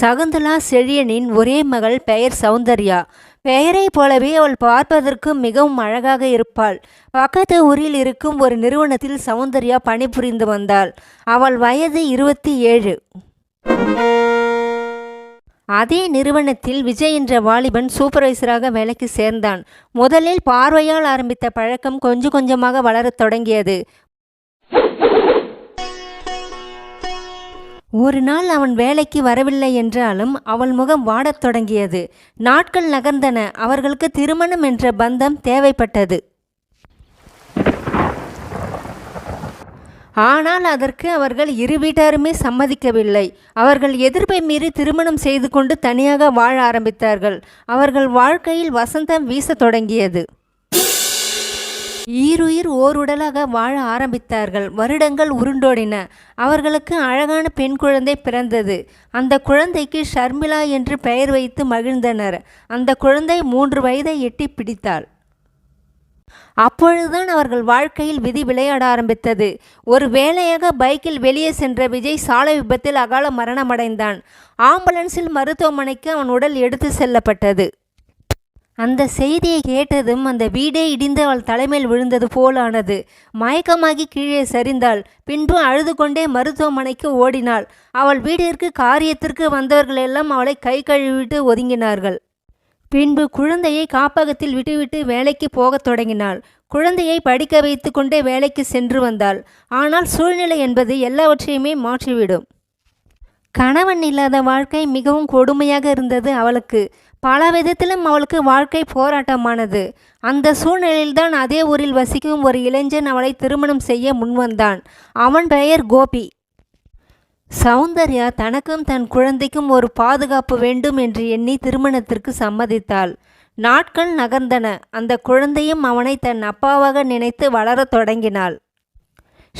சகுந்தலா செழியனின் ஒரே மகள் பெயர் சௌந்தர்யா. பெயரைப் போலவே அவள் பார்ப்பதற்கு மிகவும் அழகாக இருப்பாள். பக்கத்து ஊரில் இருக்கும் ஒரு நிறுவனத்தில் சௌந்தர்யா பணிபுரிந்து வந்தாள். அவள் வயது இருபத்தி ஏழு. அதே நிறுவனத்தில் விஜய் என்ற வாலிபன் சூப்பர்வைசராக வேலைக்கு சேர்ந்தான். முதலில் பார்வையால் ஆரம்பித்த பழக்கம் கொஞ்சம் கொஞ்சமாக வளரத் தொடங்கியது. ஒரு நாள் அவன் வேலைக்கு வரவில்லை என்றாலும் அவள் முகம் வாடத் தொடங்கியது. நாட்கள் நகர்ந்தன. அவர்களுக்கு திருமணம் என்ற பந்தம் தேவைப்பட்டது. ஆனால் அதற்கு அவர்கள் இரு வீட்டாருமே சம்மதிக்கவில்லை. அவர்கள் எதிர்ப்பை மீறி திருமணம் செய்து கொண்டு தனியாக வாழ ஆரம்பித்தார்கள். அவர்கள் வாழ்க்கையில் வசந்தம் வீசத் தொடங்கியது. ஈருயிர் ஓருடலாக வாழ ஆரம்பித்தார்கள். வருடங்கள் உருண்டோடின. அவர்களுக்கு அழகான பெண் குழந்தை பிறந்தது. அந்த குழந்தைக்கு ஷர்மிளா என்று பெயர் வைத்து மகிழ்ந்தனர். அந்த குழந்தை மூன்று வயதை எட்டி பிடித்தாள். அப்பொழுதுதான் அவர்கள் வாழ்க்கையில் விதி விளையாட ஆரம்பித்தது. ஒரு வேலையாக பைக்கில் வெளியே சென்ற விஜய் சாலை விபத்தில் அகால மரணமடைந்தான். ஆம்புலன்ஸில் மருத்துவமனைக்கு அவன் உடல் எடுத்து செல்லப்பட்டது. அந்த செய்தியை கேட்டதும் அந்த வீடே இடிந்து அவள் தலைமையில் விழுந்தது போலானது. மயக்கமாகி கீழே சரிந்தாள். பின்பு அழுது கொண்டே மருத்துவமனைக்கு ஓடினாள். அவள் வீட்டிற்கு காரியத்திற்கு வந்தவர்கள் எல்லாம் அவளை கை கழுவிட்டு ஒதுங்கினார்கள். பின்பு குழந்தையை காப்பகத்தில் விட்டுவிட்டு வேலைக்கு போகத் தொடங்கினாள். குழந்தையை படிக்க வைத்து கொண்டே வேலைக்கு சென்று வந்தாள். ஆனால் சூழ்நிலை என்பது எல்லாவற்றையுமே மாற்றிவிடும். கணவன் இல்லாத வாழ்க்கை மிகவும் கொடுமையாக இருந்தது அவளுக்கு. பல விதத்திலும் அவளுக்கு வாழ்க்கை போராட்டமானது. அந்த சூழ்நிலையில்தான் அதே ஊரில் வசிக்கும் ஒரு இளைஞன் அவளை திருமணம் செய்ய முன்வந்தான். அவன் பெயர் கோபி. சௌந்தர்யா தனக்கும் தன் குழந்தைக்கும் ஒரு பாதுகாப்பு வேண்டும் என்று எண்ணி திருமணத்திற்கு சம்மதித்தாள். நாட்கள் நகர்ந்தன. அந்த குழந்தையும் அவனை தன் அப்பாவாக நினைத்து வளரத் தொடங்கினாள்.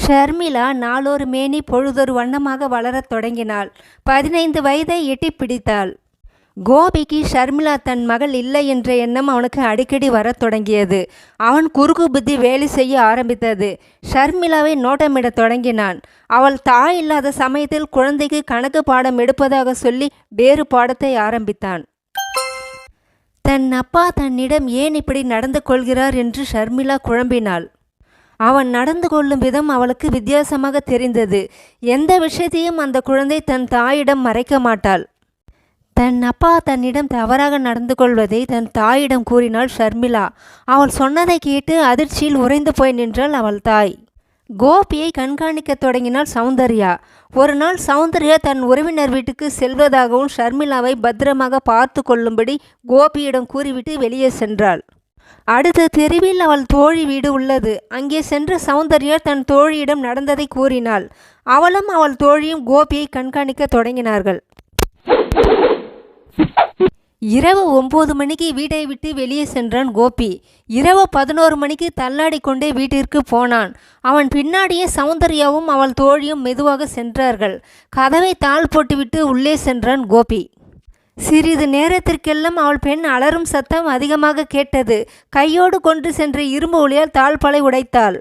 ஷர்மிளா நாளொரு மேனி பொழுதொரு வண்ணமாக வளரத் தொடங்கினாள். பதினைந்து வயதை எட்டி பிடித்தாள். கோபிக்கு ஷர்மிளா தன் மகள் இல்லை என்ற எண்ணம் அவனுக்கு அடிக்கடி வரத் தொடங்கியது. அவன் குறுக்கு புத்தி வேலை செய்ய ஆரம்பித்தது. ஷர்மிளாவை நோட்டமிடத் தொடங்கினான். அவள் தாய் இல்லாத சமயத்தில் குழந்தைக்கு கணக்கு பாடம் எடுப்பதாக சொல்லி வேறு பாடத்தை ஆரம்பித்தான். தன் அப்பா தன்னிடம் ஏன் இப்படி நடந்து கொள்கிறார் என்று ஷர்மிளா குழம்பினாள். அவன் நடந்து கொள்ளும் விதம் அவளுக்கு வித்தியாசமாக தெரிந்தது. எந்த விஷயத்தையும் அந்த குழந்தை தன் தாயிடம் மறைக்க மாட்டாள். தன் அப்பா தன்னிடம் தவறாக நடந்து கொள்வதை தன் தாயிடம் கூறினாள் ஷர்மிளா. அவள் சொன்னதை கேட்டு அதிர்ச்சியில் உறைந்து போய் நின்றாள் அவள் தாய். கோபியை கண்காணிக்கத் தொடங்கினாள் சௌந்தர்யா. ஒரு நாள் சௌந்தர்யா தன் உறவினர் வீட்டுக்கு செல்வதாகவும் ஷர்மிளாவை பத்திரமாக பார்த்து கொள்ளும்படி கோபியிடம் கூறிவிட்டு வெளியே சென்றாள். அடுத்த தெருவில் அவள் தோழி வீடு உள்ளது. அங்கே சென்ற சௌந்தர்யா தன் தோழியிடம் நடந்ததை கூறினாள். அவளும் அவள் தோழியும் கோபியை கண்காணிக்கத் தொடங்கினார்கள். இரவு ஒம்பது மணிக்கு வீட்டை விட்டு வெளியே சென்றான் கோபி. இரவு பதினோரு மணிக்கு தள்ளாடி கொண்டே வீட்டிற்கு போனான். அவன் பின்னாடியே சௌந்தர்யாவும் அவள் தோழியும் மெதுவாக சென்றார்கள். கதவை தாள் போட்டுவிட்டு உள்ளே சென்றான் கோபி. சிறிது நேரத்திற்கெல்லாம் அவள் பெண் அலறும் சத்தம் அதிகமாக கேட்டது. கையோடு கொண்டு சென்ற இரும்பு ஒளியால் தாழ்பாலை உடைத்தாள்.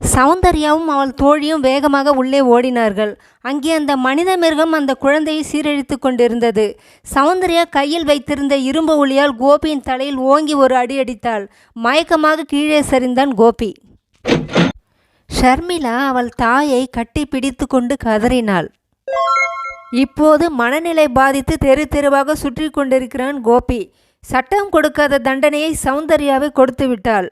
சௌந்தர்யாவும் அவள் தோழியும் வேகமாக உள்ளே ஓடினார்கள். அங்கே அந்த மனித மிருகம் அந்த குழந்தையை சீரழித்து கொண்டிருந்தது. சௌந்தர்யா கையில் வைத்திருந்த இரும்பு ஒளியால் கோபியின் தலையில் ஓங்கி ஒரு அடி அடித்தாள். மயக்கமாக கீழே சரிந்தான் கோபி. ஷர்மிளா அவள் தாயை கட்டி பிடித்து கொண்டு கதறினாள். இப்போது மனநிலை பாதித்து தெரு தெருவாக சுற்றி கொண்டிருக்கிறான் கோபி. சட்டம் கொடுக்காத தண்டனையை சௌந்தர்யாவை கொடுத்து விட்டாள்.